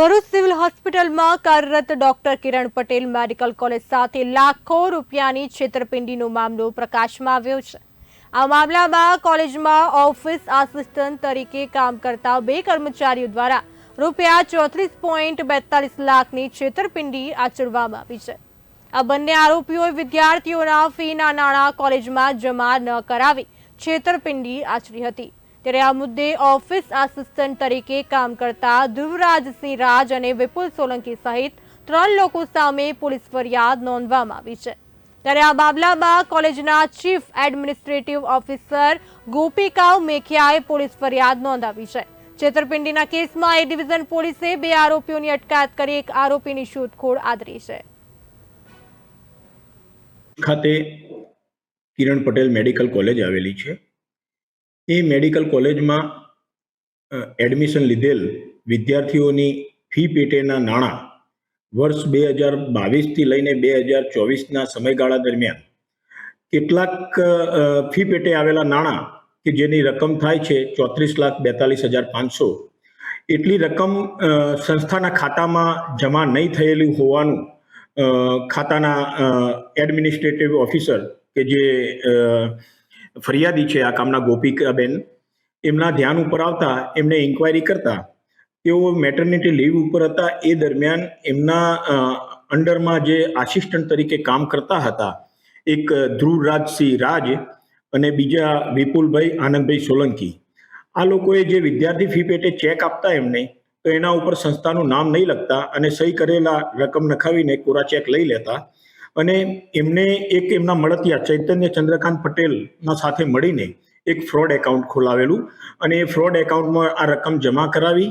Bharuch civil હોસ્પિટલમાં કાર્યરત doctor Kiran Patel medical college સાથે લાખો રૂપિયાની છેતરપિંડીનો મામલો પ્રકાશમાં આવ્યો છે. આ મામલામાં કોલેજમાં ઓફિસ આસિસ્ટન્ટ તરીકે કામ કરતા બે કર્મચારીઓ દ્વારા રૂપિયા ચોત્રીસ પોઈન્ટ બેતાલીસ લાખની છેતરપિંડી આચરવામાં આવી છે. આ બંને આરોપીઓએ વિદ્યાર્થીઓના ફીના નાણાં કોલેજમાં જમા ન કરાવી છેતરપિંડી આચરી હતી. ત્યારે આ મુદ્દે ઓફિસ આસિસ્ટન્ટ તરીકે કામ કરતા ધ્રુવરાજસિંહ રાજ અને વિપુલ સોલંકી સહિત ત્રણ લોકો સામે પોલીસ ફરિયાદ નોંધવામાં આવી છે. ત્યારે આ મામલામાં કોલેજના ચીફ એડમિનિસ્ટ્રેટિવ ઓફિસર ગોપિકાવ મેખિયાએ પોલીસ ફરિયાદ નોંધાવી છે. છેતરપિંડીના કેસમાં એ ડિવિઝન પોલીસે બે આરોપીઓની અટકાયત કરી એક આરોપીની શોધખોળ આદરી છે. ખાતે કિરણ પટેલ મેડિકલ કોલેજ આવેલી છે. એ મેડિકલ કોલેજમાં એડમિશન લીધેલ વિદ્યાર્થીઓની ફી પેટેના નાણાં વર્ષ બે હજાર બાવીસથી લઈને બે હજાર ચોવીસના સમયગાળા દરમિયાન કેટલાક ફી પેટે આવેલા નાણાં કે જેની રકમ થાય છે ચોત્રીસ લાખ બેતાલીસ હજાર પાંચસો, એટલી રકમ સંસ્થાના ખાતામાં જમા નહીં થયેલી હોવાનું ખાતાના એડમિનિસ્ટ્રેટિવ ઓફિસર કે જે ફરિયાદી છે આ કામના ગોપિકાબેન એમના ધ્યાન ઉપર આવતા એમને ઇન્ક્વાયરી કરતા તેઓ મેટર્નિટી લીવ ઉપર હતા. એ દરમિયાન એમના અંડરમાં જે આસિસ્ટન્ટ તરીકે કામ કરતા હતા, એક ધ્રુવરાજસિંહ રાજ અને બીજા વિપુલભાઈ આનંદભાઈ સોલંકી. આ લોકોએ જે વિદ્યાર્થી ફી પેટે ચેક આપતા એમને, તો એના ઉપર સંસ્થાનું નામ નહીં લખતા અને સહી કરેલા રકમ નખાવીને કોરા ચેક લઈ લેતા. અને એમને એક એમના મળતિયા ચૈતન્ય ચંદ્રકાંત પટેલના સાથે મળીને એક ફ્રોડ એકાઉન્ટ ખોલાવેલું અને એ ફ્રોડ એકાઉન્ટમાં આ રકમ જમા કરાવી